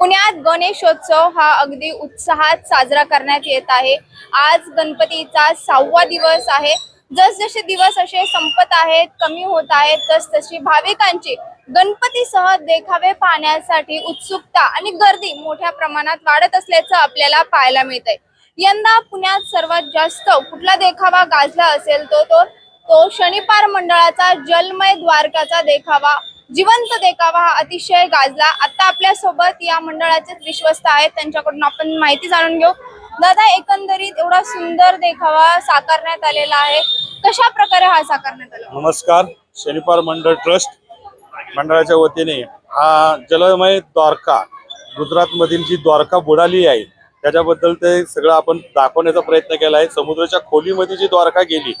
पुण्यात गणेशोत्सव हा अगदी उत्साहात साजरा करण्यात येत आहे. आज गणपतीचा सहावा दिवस आहे. जसजसे दिवस असे संपत आहेत कमी होत आहेत तसतशी भाविकांची गणपतीसह देखावे पाहण्यासाठी उत्सुकता आणि गर्दी मोठ्या प्रमाणात वाढत असल्याचं आपल्याला पाहायला मिळत आहे यंदा पुण्यात सर्वात जास्त कुठला देखावा गाजला असेल तो तो तो शनिपार मंडळाचा जलमय द्वारकाचा देखावा. जिवंत देखावा हा अतिशय गाजला. आता आपल्यासोबत या मंडळाचेच विश्वस्त आहेत. त्यांच्याकडून आपण माहिती जाणून घेऊ. दादा एकंदरीत एवढा सुंदर देखावा साकारण्यात आलेला आहे. कशा प्रकारे हा साकारण्यात आला? नमस्कार. शनिपार मंडळ ट्रस्ट मंडळाच्या वतीने हा जलमय द्वारका गुजरातमधील जी द्वारका बुडाली आहे त्याच्याबद्दल ते सगळं आपण दाखवण्याचा प्रयत्न केला आहे. समुद्राच्या खोलीमध्ये जी द्वारका गेली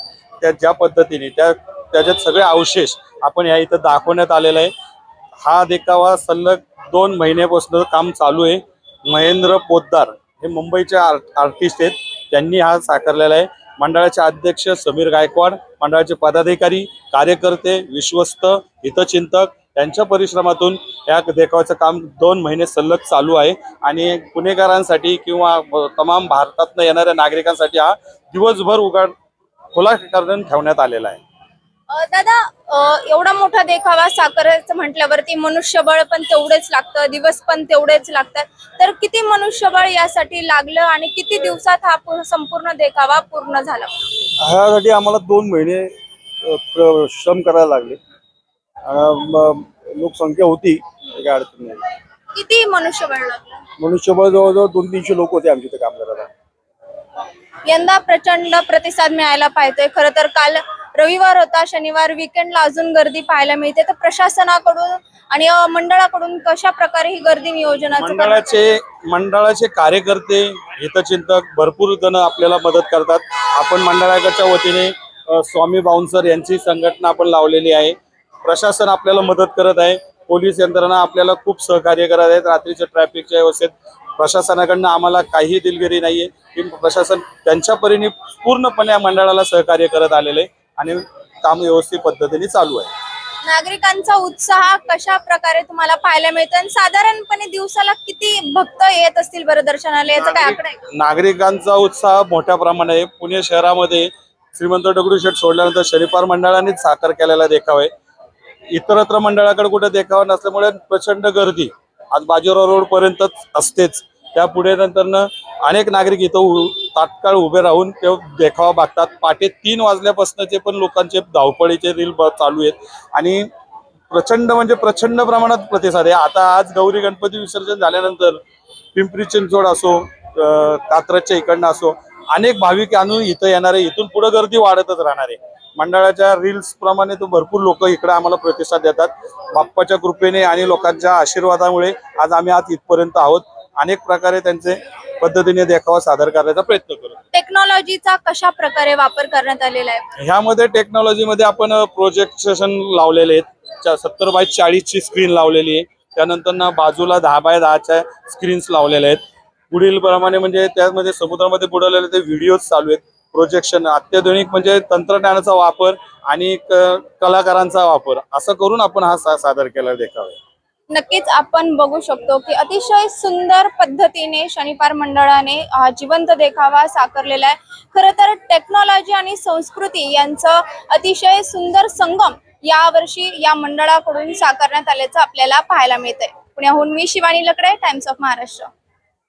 त्या ज्या पद्धतीने त्या त्याच्यात सगळे अवशेष आपण या इथं दाखवण्यात आलेला आहे. हा देखावा सलग दोन महिन्यापासून काम चालू आहे. महेंद्र पोद्दार हे मुंबईचे आर्ट आर्टिस्ट आहेत. त्यांनी हा साकारलेला आहे. मंडळाचे अध्यक्ष समीर गायकवाड मंडळाचे पदाधिकारी कार्यकर्ते विश्वस्त हितचिंतक यांच्या परिश्रमातून या देखावाचं काम दोन महिने सलग चालू आहे. आणि पुणेकरांसाठी किंवा तमाम भारतातनं येणाऱ्या नागरिकांसाठी हा दिवसभर उघड खुला ठेवण्यात आलेला आहे. दादा एवढा मोठा देखावा साकारायचं म्हटल्यावरती मनुष्यबळ पण तेवढेच लागतं दिवस पण तेवढेच लागतात. तर किती मनुष्यबळ यासाठी लागलं आणि किती दिवसात हा संपूर्ण देखावा पूर्ण झाला? ह्यासाठी आम्हाला दोन महिने श्रम करायला लागले. लोकसंख्या होती काही अडचण नाही. किती मनुष्यबळ लागलं? मनुष्यबळ जवळजवळ दोन तीनशे लोक होते आमच्या इथे काम करायला यंदा प्रचंड प्रतिसाद मिळायला पाहिजे खरं तर काल रविवार होता शनिवार विकेंडला अजून गर्दी पाहायला मिळते. तर प्रशासनाकडून आणि मंडळाकडून कशा प्रकारे ही गर्दी नियोजनाचं करण्यात मंडळाचे मंडळाचे कार्यकर्ते हितचिंतक भरपूर जण आपल्याला मदत करतात. आपण मंडळाच्या वतीने स्वामी बाउन्सर यांची संघटना आपण लावलेली आहे. प्रशासन आपल्याला मदत करत आहे. पोलीस यंत्रणा आपल्याला खूप सहकार्य करत आहेत. रात्रीच्या ट्रॅफिकच्या व्यवस्थेत प्रशासनाकडनं आम्हाला काही दिलगिरी नाहीये. प्रशासन त्यांच्या परीने पूर्णपणे या मंडळाला सहकार्य करत आलेले आहे. आणि काम व्यवस्थित पद्धतीने चालू आहे. नागरिकांचा उत्साह कशा प्रकारे तुम्हाला पाहायला मिळतो आणि साधारणपणे दिवसाला किती भक्त येत असतील बरं दर्शनाला? याचा काय आकडा आहे? नागरिकांचा उत्साह मोठ्या प्रमाणात आहे. पुणे शहरामध्ये श्रीमंत दगडूशेठ सोडल्यानंतर शनिपार मंडळानेच साकार केलेला देखावा आहे. इतरत्र मंडळाकडे कुठे देखावा नसल्यामुळे प्रचंड गर्दी. आज बाजीराव रोड पर्यंत असतेच. त्या पुढे नंतरनं अनेक नागरिक इथं तात्काळ उभे राहून ते देखावा बघतात. पाटे तीन वाजल्यापासूनचे पण लोकांचे धावपळीचे रील चालू आहेत. आणि प्रचंड म्हणजे प्रचंड प्रमाणात प्रतिसाद आहे. आता आज गौरी गणपती विसर्जन झाल्यानंतर पिंपरी चिंचवड असो कात्रजच्या इकडनं असो अनेक भाविक आणून इथं येणारे इथून पुढे गर्दी वाढतच राहणार आहे. मंडळाच्या रील्स प्रमाणे तो भरपूर लोक इकडे आम्हाला प्रतिसाद देतात. बाप्पाच्या कृपेने आणि लोकांच्या आशीर्वादामुळे आज आम्ही आज इथपर्यंत आहोत. अनेक प्रकारे त्यांचे पद्धतीने देखावा सादर करण्याचा प्रयत्न करू. टेक्नॉलॉजीचा कशा प्रकारे वापर करण्यात आलेला आहे? ह्यामध्ये टेक्नॉलॉजीमध्ये आपण प्रोजेक्शन लावलेले आहेत. सत्तर बाय चाळीसची स्क्रीन लावलेली आहे. त्यानंतर ना बाजूला दहा बाय दहाच्या स्क्रीन्स लावलेल्या आहेत. पुढील प्रमाणे म्हणजे त्यामध्ये समुद्रामध्ये बुडवलेले ते व्हिडिओज चालू आहेत. प्रोजेक्शन अत्याधुनिक म्हणजे तंत्रज्ञानाचा वापर आणि कलाकारांचा वापर. असं करून आपण हा सादर केला देखावा नक्कीच आपण बघू शकतो की अतिशय सुंदर पद्धतीने शनिपार मंडळाने जिवंत देखावा साकारलेला आहे. खरं तर टेक्नॉलॉजी आणि संस्कृती यांचं अतिशय सुंदर संगम यावर्षी या मंडळाकडून साकारण्यात आल्याचं आपल्याला पाहायला मिळतंय. पुण्याहून मी शिवानी लकडे टाइम्स ऑफ महाराष्ट्र